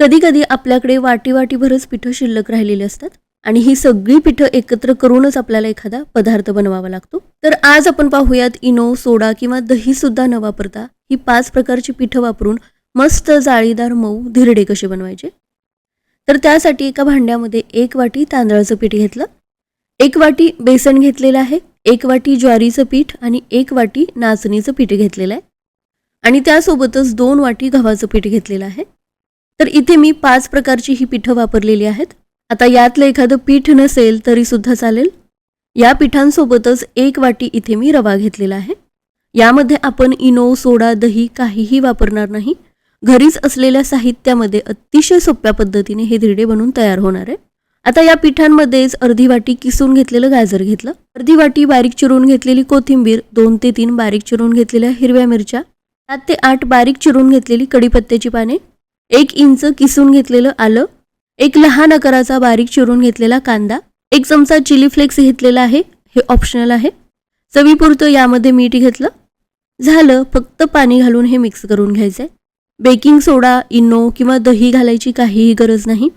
कधी कधी आपल्याकडे वाटी वाटीभरच पिठं शिल्लक राहिलेली असतात आणि ही सगळी पिठं एकत्र करूनच आपल्याला एखादा पदार्थ बनवावा लागतो. तर आज आपण पाहूयात इनो सोडा किंवा दही सुद्धा न वापरता ही पाच प्रकारची पिठं वापरून मस्त जाळीदार मऊ धिरडे कसे बनवायचे? तर त्यासाठी एका भांड्यामध्ये एक वाटी तांदळाचं पीठ घेतलं. एक वाटी बेसन घेतलेलं आहे एक वाटी ज्वारीचं पीठ आणि एक वाटी नाचणीचं पीठ घेतलेलं आहे. आणि त्यासोबतच दोन वाटी गव्हाचं पीठ घेतलेलं आहे. तर इथे मी पाच प्रकारची ही पिठं वापरलेली आहेत. आता यातलं एखादं पीठ नसेल तरी सुद्धा चालेल. या पिठांसोबतच एक वाटी इथे मी रवा घेतलेला आहे. यामध्ये आपण इनो सोडा दही काहीही वापरणार नाही. घरीच असलेल्या साहित्यामध्ये अतिशय सोप्या पद्धतीने हे धिरडे बनून तयार होणार आहे. आता या पिठांमध्येच अर्धी वाटी किसून घेतलेलं गाजर घेतलं. अर्धी वाटी बारीक चिरून घेतलेली कोथिंबीर दोन ते तीन बारीक चिरून घेतलेल्या हिरव्या मिरच्या सात ते आठ बारीक चिरून घेतलेली कडीपत्त्याची पाने एक इंच किसून घेतलेलं आलं. एक लहान आकाराचा बारीक चिरून घेतलेला कांदा. एक चमचा चिली फ्लेक्स घेतलेला आहे. हे ऑप्शनल आहे. चवीपुरतं यामध्ये मीठ घेतलं. झालं फक्त पाणी घालून हे मिक्स करून घ्यायचं आहे बेकिंग सोडा इनो किंवा दही घालायची काहीही गरज नाही.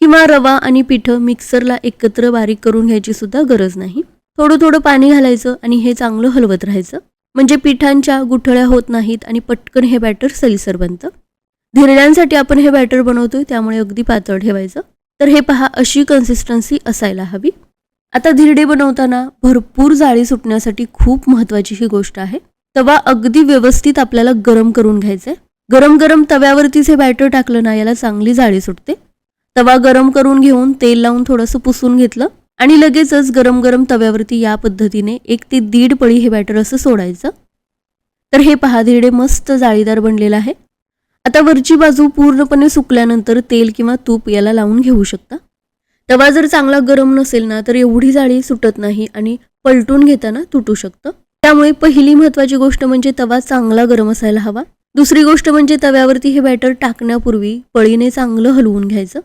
किंवा रवा आणि पिठं मिक्सरला एकत्र बारीक करून घ्यायची सुद्धा गरज नाही. थोडं थोडं पाणी घालायचं आणि हे चांगलं हलवत राहायचं. म्हणजे पिठांच्या गुठळ्या होत नाहीत आणि पटकन हे बॅटर सैलसर बनतं. धिरड्यांसाठी आपण हे बॅटर बनवतोय त्यामुळे अगदी पातळ ठेवायचं. तर हे पहा अशी कन्सिस्टन्सी असायला हवी. आता धिरडे बनवताना भरपूर जाळी सुटण्यासाठी खूप महत्त्वाची ही गोष्ट आहे. तवा अगदी व्यवस्थित आपल्याला गरम करून घ्यायचा आहे गरम गरम तव्यावरतीच हे बॅटर टाकलं ना याला चांगली जाळी सुटते. तवा गरम करून घेऊन तेल लावून थोडंसं पुसून घेतलं आणि लगेचच गरम गरम तव्यावरती या पद्धतीने एक ते दीड पळी हे बॅटर असं सोडायचं. तर हे पहा धिरडे मस्त जाळीदार बनलेलं आहे. आता वरची बाजू पूर्णपणे सुकल्यानंतर तेल किंवा तूप याला लावून घेऊ शकता. तवा जर चांगला गरम नसेल ना तर एवढी जाळी सुटत नाही आणि पलटून घेताना तुटू शकतं. त्यामुळे पहिली महत्त्वाची गोष्ट म्हणजे तवा चांगला गरम असायला हवा. दुसरी गोष्ट म्हणजे तव्यावरती हे बॅटर टाकण्यापूर्वी पळीने चांगलं हलवून घ्यायचं.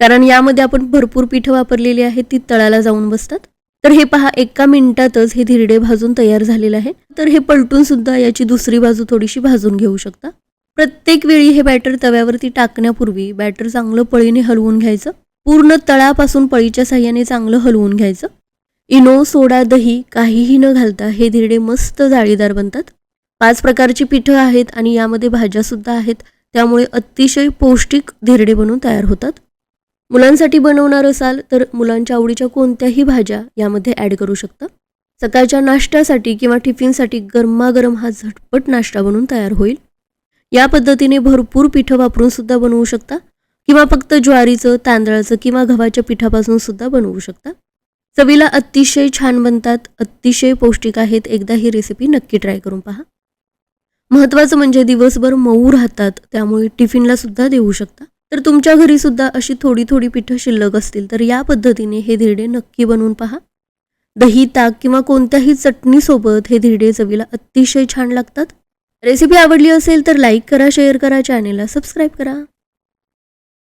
कारण यामध्ये आपण भरपूर पिठं वापरलेली आहेत ती तळाला जाऊन बसतात. तर हे पहा एका मिनिटातच हे धिरडे भाजून तयार झालेलं आहे. तर हे पलटून सुद्धा याची दुसरी बाजू थोडीशी भाजून घेऊ शकता. प्रत्येक वेळी हे बॅटर तव्यावरती टाकण्यापूर्वी बॅटर चांगलं पळीने हलवून घ्यायचं. पूर्ण तळापासून पळीच्या साह्याने चांगलं हलवून घ्यायचं. इनो सोडा दही काहीही न घालता हे धिरडे मस्त जाळीदार बनतात. पाच प्रकारची पिठं आहेत आणि यामध्ये भाज्यासुद्धा आहेत. त्यामुळे अतिशय पौष्टिक धिरडे बनवून तयार होतात. मुलांसाठी बनवणार असाल तर मुलांच्या आवडीच्या कोणत्याही भाज्या यामध्ये ॲड करू शकता. सकाळच्या नाश्त्यासाठी किंवा टिफिनसाठी गरमागरम हा झटपट नाश्ता बनून तयार होईल. या पद्धतीने भरपूर पिठं वापरून सुद्धा बनवू शकता. किंवा फक्त ज्वारीचं तांदळाचं किंवा गव्हाच्या पिठापासून सुद्धा बनवू शकता. चवीला अतिशय छान बनतात अतिशय पौष्टिक आहेत. एकदा ही रेसिपी नक्की ट्राय करून पहा. महत्त्वाचं म्हणजे दिवसभर मऊ राहतात त्यामुळे टिफिनला सुद्धा देऊ शकता. तर तुमच्या घरी सुद्धा अशी थोडी थोडी पिठं शिल्लक असतील तर या पद्धतीने हे धिरडे नक्की बनवून पहा. दही ताक किंवा कोणत्याही चटणीसोबत हे धिरडे चवीला अतिशय छान लागतात. रेसिपी आवडली असेल तर लाईक करा शेअर करा चॅनेलला सबस्क्राईब करा.